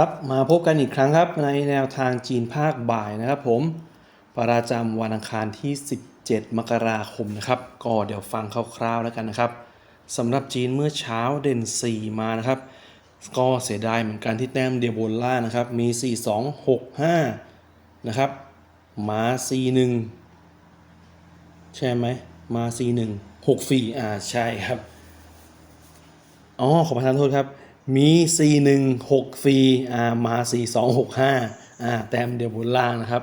ครับมาพบกันอีกครั้งครับในแนวทางจีนภาคบ่ายนะครับผมประจำวันอังคารที่ 17 มกราคมนะครับก็เดี๋ยวฟังคร่าวๆแล้วกันนะครับสำหรับจีนเมื่อเช้าเด่น 4 มานะครับ ก็เสียดายเหมือนกันที่แต้มเดียวบนล่านะครับ มี 4 2 6 5 นะครับมา4 1 ใช่ไหมมา 4 1 6ฟีอ่าใช่ครับอ๋อขอประทานโทษครับ มี 4 1 6ฟรีอ่ามา 4 2 6 5อ่าแต้มเดียวบนล่างนะครับ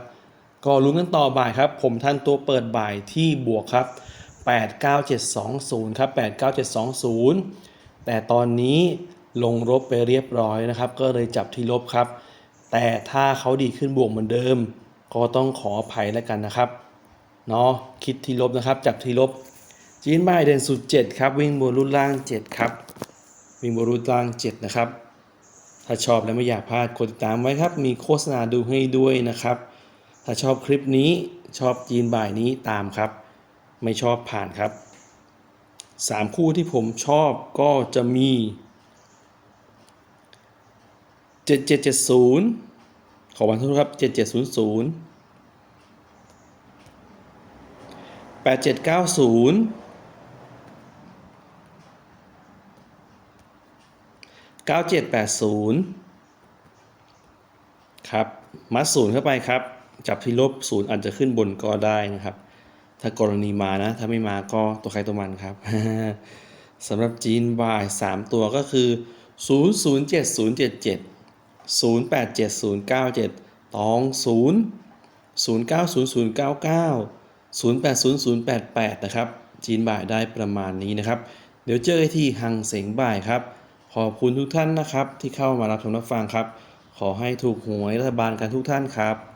ก็ลุ้นกันต่อบ่ายครับ ผมท่านตัวเปิดบ่ายที่บวกครับ 89720 ครับ 89720 แต่ตอนนี้ลงลบไปเรียบร้อยนะครับ ก็เลยจับที่ลบครับ แต่ถ้าเขาดีขึ้นบวกเหมือนเดิม ก็ต้องขออภัยแล้วกันนะครับเนาะคิดที่ลบนะครับ จับที่ลบจีนบ่ายเด่นสุด 7 ครับ วิ่งบนรุ่นล่าง 7 ครับ วิ่งบรุ่นล่าง 7 นะครับ ถ้าชอบและไม่อยากพลาดกดติดตามไว้ครับ มีโฆษณาดูให้ด้วยนะครับ ถ้าชอบคลิปนี้ชอบจีนบ่ายนี้ตามครับ ไม่ชอบผ่านครับ 3 คู่ที่ผมชอบก็จะมี 7770 ขอวันทุกครับ 7700 8790 9780 ครับ มัดศูนย์เข้าไปครับ จับที่ลบศูนย์อาจจะขึ้นบนก็ได้นะครับ ถ้ากรณีมานะ ถ้าไม่มาก็ตัวใครตัวมันครับสำหรับจีนบาย 3 ตัวก็คือ 007077 087097 ตอง 0 090099 080088 นะครับ จีนบ่ายได้ประมาณนี้นะครับ เดี๋ยวเจอที่หังเสงบ่ายครับ ขอบคุณทุกท่านนะครับ ที่เข้ามารับชมรับฟังครับ ขอให้ถูกหวยรัฐบาลกันทุกท่านครับ